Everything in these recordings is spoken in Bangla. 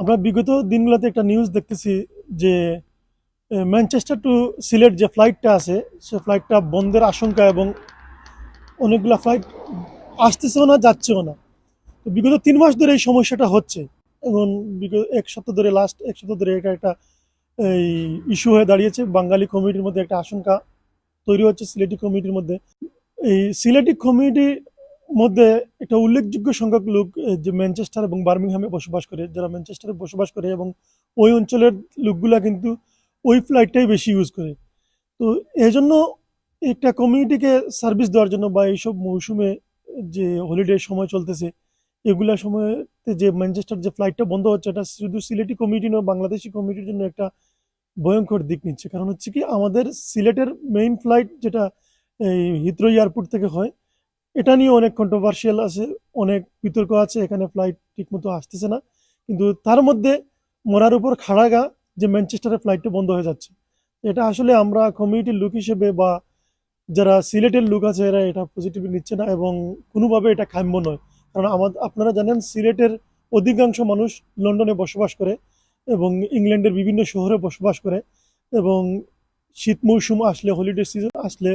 আমরা বিগত দিনগুলোতে একটা নিউজ দেখতেছি যে ম্যানচেস্টার টু সিলেট যে ফ্লাইটটা আছে, সে ফ্লাইটটা বন্ধের আশঙ্কা এবং অনেকগুলো ফ্লাইট আসতেছেও না, যাচ্ছেও না। তো বিগত তিন মাস ধরে এই সমস্যাটা হচ্ছে। এবং বিগত এক সপ্তাহ ধরে লাস্ট এক সপ্তাহ ধরে এটা একটা, এই ইস্যু হয়ে দাঁড়িয়েছে। বাঙালি কমিউনিটির মধ্যে একটা আশঙ্কা তৈরি হচ্ছে সিলেটি কমিউনিটির মধ্যে। এই সিলেটি কমিউনিটির মধ্যে একটা উল্লেখযোগ্য সংখ্যক লোক যে ম্যানচেস্টার এবং বার্মিংহামে বসবাস করে, যারা ম্যানচেস্টারে বসবাস করে এবং ওই অঞ্চলের লোকগুলা কিন্তু ওই ফ্লাইটটাই বেশি ইউজ করে। তো এই জন্য একটা কমিউনিটিকে সার্ভিস দেওয়ার জন্য বা এইসব মৌসুমে, যে হলিডে সময় চলতেছে, এগুলা সময়তে যে ম্যানচেস্টার যে ফ্লাইটটা বন্ধ হচ্ছে, এটা শুধু সিলেটি কমিউনিটি নয়, বাংলাদেশি কমিউনিটির জন্য একটা ভয়ঙ্কর দিক নিচ্ছে। কারণ হচ্ছে কি, আমাদের সিলেটের মেইন ফ্লাইট যেটা, এই হিথ্রো এয়ারপোর্ট থেকে হয় এটা নিয়ে অনেক কন্ট্রোভার্সিয়াল আছে, অনেক বিতর্ক আছে, এখানে ফ্লাইট ঠিকমতো আসতেছে না। কিন্তু তার মধ্যে মরার উপর খাড়াগা যে ম্যানচেস্টারের ফ্লাইটটা বন্ধ হয়ে যাচ্ছে। এটা আসলে আমরা কমিউনিটির লোক হিসেবে বা যারা সিলেটের লোক আছে, এরা এটা পজিটিভলি নিচ্ছে না এবং কোনোভাবে এটা কাম্য নয়। কারণ আমাদের আপনারা জানেন সিলেটের অধিকাংশ মানুষ লন্ডনে বসবাস করে এবং ইংল্যান্ডের বিভিন্ন শহরে বসবাস করে এবং শীত মৌসুম আসলে হলিডে সিজন আসলে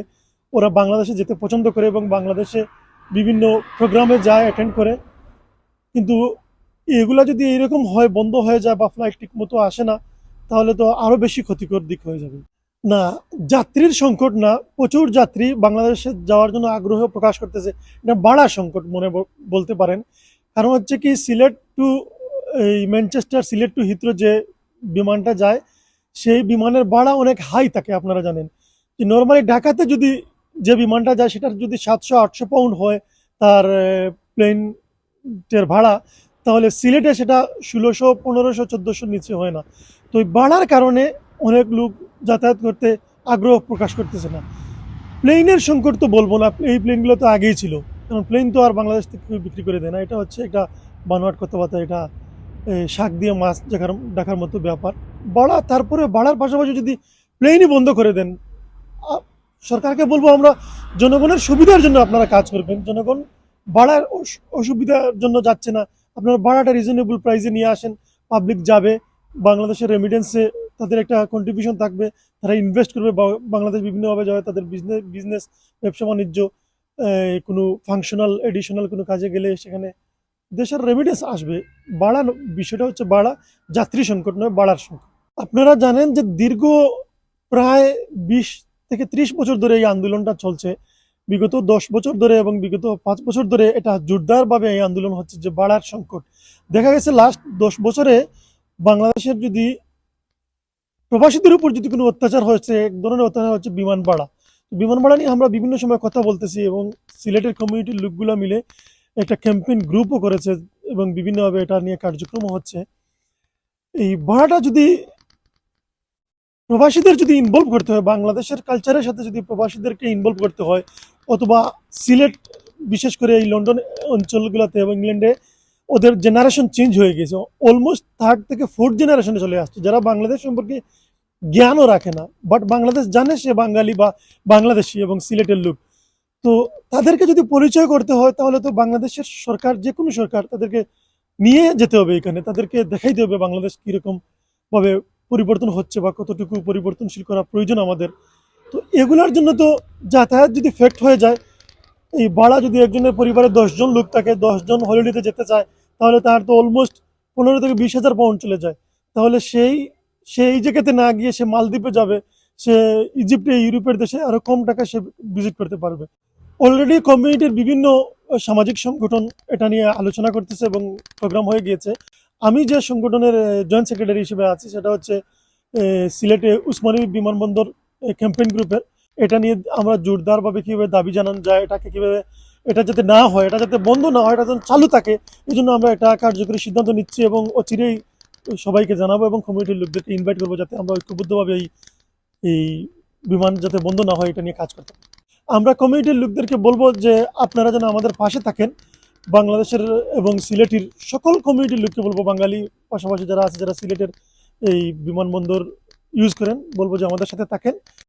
ওরা বাংলাদেশে যেতে পছন্দ করে এবং বাংলাদেশে বিভিন্ন প্রোগ্রামে যায় অ্যাটেন্ড করে। কিন্তু এগুলা যদি এরকম হয়, বন্ধ হয়ে যায় বা ফ্লাইট ঠিক মতো আসে না, তাহলে তো আরও বেশি ক্ষতিকর দিক হয়ে যাবে। না, যাত্রীর সংকট না, প্রচুর যাত্রী বাংলাদেশে যাওয়ার জন্য আগ্রহ প্রকাশ করতেছে। এটা বাড়া সংকট মনে বলতে পারেন। কারণ হচ্ছে কি, সিলেট টু এই ম্যানচেস্টার সিলেট টু হিথ্রো যে বিমানটা যায়, সেই বিমানের ভাড়া অনেক হাই থাকে, আপনারা জানেন। যে নর্মালি ঢাকাতে যদি যে বিমানটা যায় সেটার যদি সাতশো, আটশো পাউন্ড হয় তার প্লেনের ভাড়া, তাহলে সিলেটে সেটা ষোলোশো, পনেরোশো চোদ্দোশোর নিচে হয় না। তো এই ভাড়ার কারণে অনেক লোক যাতায়াত করতে আগ্রহ প্রকাশ করতেছে না। প্লেনের সংকট তো বলব না, এই প্লেনগুলো তো আগেই ছিল। কারণ প্লেন তো আর বাংলাদেশ থেকে বিক্রি করে দেয় না। এটা হচ্ছে একটা বানোয়াট কথাবার্তা, এটা শাক দিয়ে মাছ দেখার দেখার মতো ব্যাপার। বাড়া তারপরে বাড়ার পাশাপাশি যদি প্লেনই বন্ধ করে দেন সরকারকে বলব আমরা জনগণের সুবিধার জন্য আপনারা কাজ করবেন। জনগণ বাড়ার অসুবিধার জন্য যাচ্ছে না। আপনারা ভাড়াটা রিজনেবল প্রাইসে নিয়ে আসেন পাবলিক যাবে, বাংলাদেশের রেমিডেন্সে তাদের একটা কন্ট্রিবিউশন থাকবে, তারা ইনভেস্ট করবে বাংলাদেশ বিভিন্নভাবে যাবে তাদের বিজনেস বিজনেস ব্যবসা বাণিজ্য কোনো ফাংশনাল এডিশনাল কোনো কাজে গেলে সেখানে দেশের রেমিডেন্স আসবে। বাড়া বিষয়টা হচ্ছে বাড়া, যাত্রী সংকট নয়, বাড়ার সংকট। আপনারা জানেন যে দীর্ঘ প্রায় বিশ থেকে ত্রিশ বছর ধরে এই আন্দোলনটা চলছে। বিগত দশ বছর ধরে এবং বিগত পাঁচ বছর ধরে এটা জোরদারভাবে এই আন্দোলন হচ্ছে যে বাড়ার সংকট। দেখা গেছে লাস্ট দশ বছরে বাংলাদেশের যদি প্রবাসীদের উপর যদি কোনো অত্যাচার হয়েছে, এক ধরনের অত্যাচার হচ্ছে বিমান ভাড়া। বিমান ভাড়া নিয়ে আমরা বিভিন্ন সময় কথা বলতেছি এবং সিলেটের কমিউনিটির লোকগুলো মিলে একটা ক্যাম্পেইন গ্রুপও করেছে এবং বিভিন্নভাবে এটা নিয়ে কার্যক্রমও হচ্ছে। এই ভাড়াটা যদি প্রবাসীদের যদি ইনভলভ করতে হয়, বাংলাদেশের কালচারের সাথে যদি প্রবাসীদেরকে ইনভলভ করতে হয়, অথবা সিলেট, বিশেষ করে এই লন্ডন অঞ্চলগুলোতে এবং ইংল্যান্ডে, ওদের জেনারেশন চেঞ্জ হয়ে গেছে। অলমোস্ট থার্ড থেকে ফোর্থ জেনারেশনে চলে আসছে, যারা বাংলাদেশ সম্পর্কে জ্ঞানও রাখে না বাট বাংলাদেশ জানে সে বাঙালি বা বাংলাদেশি এবং সিলেটের লোক। তো তাদেরকে যদি পরিচয় করতে হয়, তাহলে তো বাংলাদেশের সরকার যে কোনো সরকার, তাদেরকে নিয়ে যেতে হবে এখানে, তাদেরকে দেখাইতে হবে বাংলাদেশ কীরকম ভাবে পরিবর্তন হচ্ছে বা কতটুকু পরিবর্তনশীল করা প্রয়োজন আমাদের। তো এগুলোর জন্য তো যাতায়াত যদি ফ্যাক্ট হয়ে যায়, এই ভাড়া যদি একজনের পরিবারে দশজন লোক থাকে, দশজন হলিডেতে যেতে চায়, তাহলে তার তো অলমোস্ট পনেরো থেকে বিশ হাজার পাউন্ড চলে যায়। তাহলে সেই সেই জায়গাতে না গিয়ে সে মালদ্বীপে যাবে, সে ইজিপ্টে ইউরোপের দেশে আরও কম টাকা সে ভিজিট করতে পারবে। অলরেডি কমিউনিটির বিভিন্ন সামাজিক সংগঠন এটা নিয়ে আলোচনা করতেছে এবং প্রোগ্রাম হয়ে গিয়েছে। আমি যে সংগঠনের জয়েন্ট সেক্রেটারি হিসেবে আছি, সেটা হচ্ছে সিলেটে উসমানী বিমানবন্দর ক্যাম্পেইন গ্রুপের এটা নিয়ে আমরা জোরদারভাবে কীভাবে দাবি জানান যায়, এটাকে কীভাবে, এটা যাতে না হয়, এটা যাতে বন্ধ না হয়, এটা যেন চালু থাকে এই জন্য আমরা একটা কার্যকরী সিদ্ধান্ত নিচ্ছি এবং অচিরেই সবাইকে জানাব এবং কমিউনিটির লোকদেরকে ইনভাইট করব যাতে আমরা ঐক্যবদ্ধভাবে এই এই বিমান যাতে বন্ধ না হয়, এটা নিয়ে কাজ করতে আমরা কমিউনিটির লোকদেরকে বলব যে, আপনারা যেন আমাদের পাশে থাকেন বাংলাদেশের এবং সিলেটের সকল কমিউনিটির লোককে বলব, বাঙালি পাশাপাশি যারা আছে, যারা সিলেটের এই বিমানবন্দর ইউজ করেন, বলব যে আমাদের সাথে থাকেন।